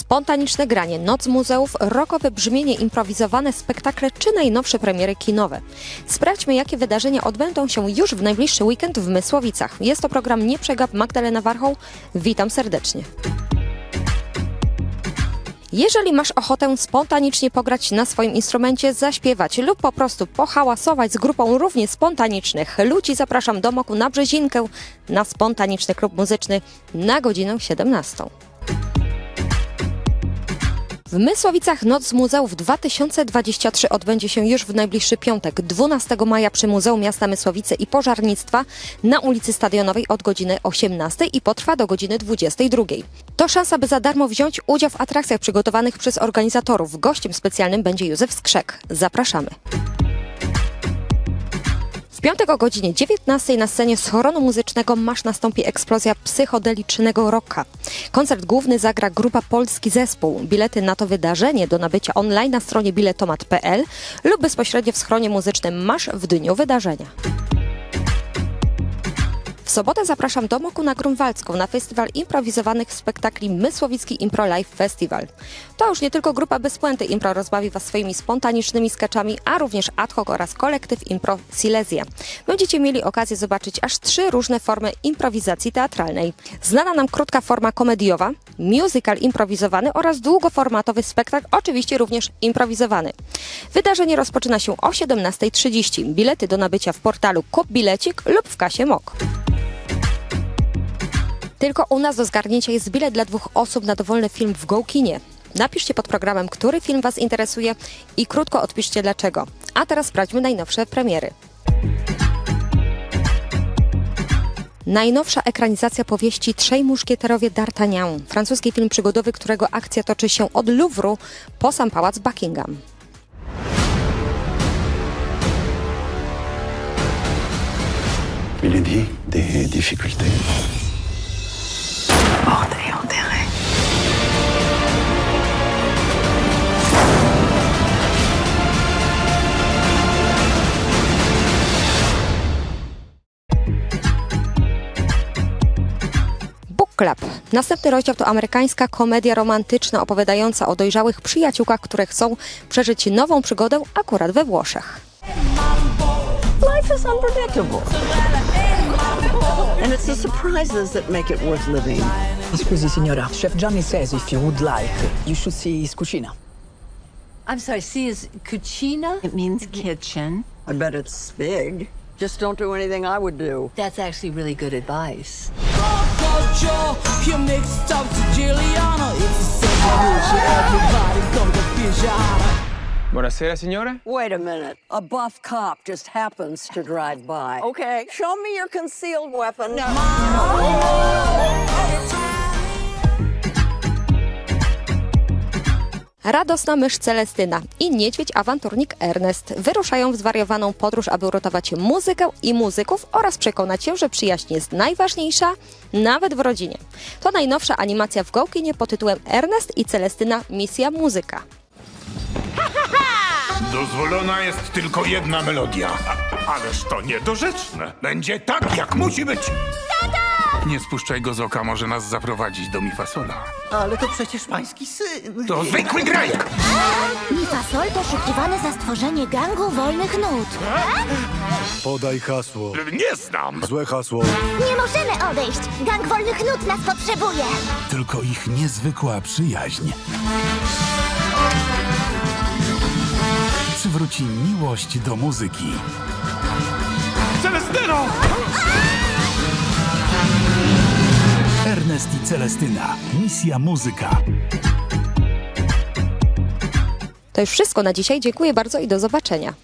Spontaniczne granie, noc muzeów, rokowe brzmienie, improwizowane spektakle czy najnowsze premiery kinowe. Sprawdźmy, jakie wydarzenia odbędą się już w najbliższy weekend w Mysłowicach. Jest to program Nie Przegap Magdalena Warchoł. Witam serdecznie. Jeżeli masz ochotę spontanicznie pograć na swoim instrumencie, zaśpiewać lub po prostu pohałasować z grupą równie spontanicznych ludzi, zapraszam do Moku na Brzezinkę na spontaniczny klub muzyczny na godzinę 17. W Mysłowicach Noc Muzeów 2023 odbędzie się już w najbliższy piątek, 12 maja przy Muzeum Miasta Mysłowice i Pożarnictwa na ulicy Stadionowej od godziny 18 i potrwa do godziny 22. To szansa, by za darmo wziąć udział w atrakcjach przygotowanych przez organizatorów. Gościem specjalnym będzie Józef Skrzek. Zapraszamy. W piątek o godzinie 19 na scenie z horonu muzycznego Masz nastąpi eksplozja psychodelicznego rocka. Koncert główny zagra grupa Polski Zespół. Bilety na to wydarzenie do nabycia online na stronie biletomat.pl lub bezpośrednio w schronie muzycznym Masz w dniu wydarzenia. W sobotę zapraszam do Moku na Grunwaldzką na festiwal improwizowanych spektakli Mysłowicki Impro Live Festival. To już nie tylko grupa bez puenty Impro rozbawi Was swoimi spontanicznymi sketchami, a również ad hoc oraz kolektyw Impro Silesia. Będziecie mieli okazję zobaczyć aż trzy różne formy improwizacji teatralnej. Znana nam krótka forma komediowa, musical improwizowany oraz długoformatowy spektakl, oczywiście również improwizowany. Wydarzenie rozpoczyna się o 17.30. Bilety do nabycia w portalu Kup Bilecik lub w kasie MOK. Tylko u nas do zgarnięcia jest bilet dla dwóch osób na dowolny film w Gołkinie. Napiszcie pod programem, który film Was interesuje i krótko odpiszcie dlaczego. A teraz sprawdźmy najnowsze premiery. Najnowsza ekranizacja powieści Trzej muszkieterowie D'Artagnan. Francuski film przygodowy, którego akcja toczy się od Louvru po sam pałac Buckingham. Milady, des difficultés. Club. Następny rozdział to amerykańska komedia romantyczna opowiadająca o dojrzałych przyjaciółkach, które chcą przeżyć nową przygodę akurat we Włoszech. Life is unpredictable. And it's the surprises that make it worth living. Scusi signora, Chef Gianni says if you would like, you should see his cucina. I'm sorry, see is cucina? It means kitchen. I bet it's big. Just don't do anything I would do. That's actually really good advice. Culture. You mixed up to Giuliano. It's a separation. Everybody come to Pigiana. Buonasera, signore. Wait a minute. A buff cop just happens to drive by. Okay, show me your concealed weapon. Radosna mysz Celestyna i niedźwiedź awanturnik Ernest wyruszają w zwariowaną podróż, aby uratować muzykę i muzyków oraz przekonać się, że przyjaźń jest najważniejsza, nawet w rodzinie. To najnowsza animacja w Gołkinie pod tytułem Ernest i Celestyna Misja Muzyka. Dozwolona jest tylko jedna melodia. A, ależ to niedorzeczne. Będzie tak, jak musi być. Nie spuszczaj go z oka, może nas zaprowadzić do Mifasola. Ale to przecież pański syn. To zwykły grajek. Mifasol poszukiwany za stworzenie gangu wolnych nut. Podaj hasło. Nie znam. Złe hasło. Nie możemy odejść! Gang wolnych nut nas potrzebuje! Tylko ich niezwykła przyjaźń. Przywróci miłość do muzyki. Celestino! Ernest i Celestyna. Misja muzyka. To już wszystko na dzisiaj. Dziękuję bardzo i do zobaczenia.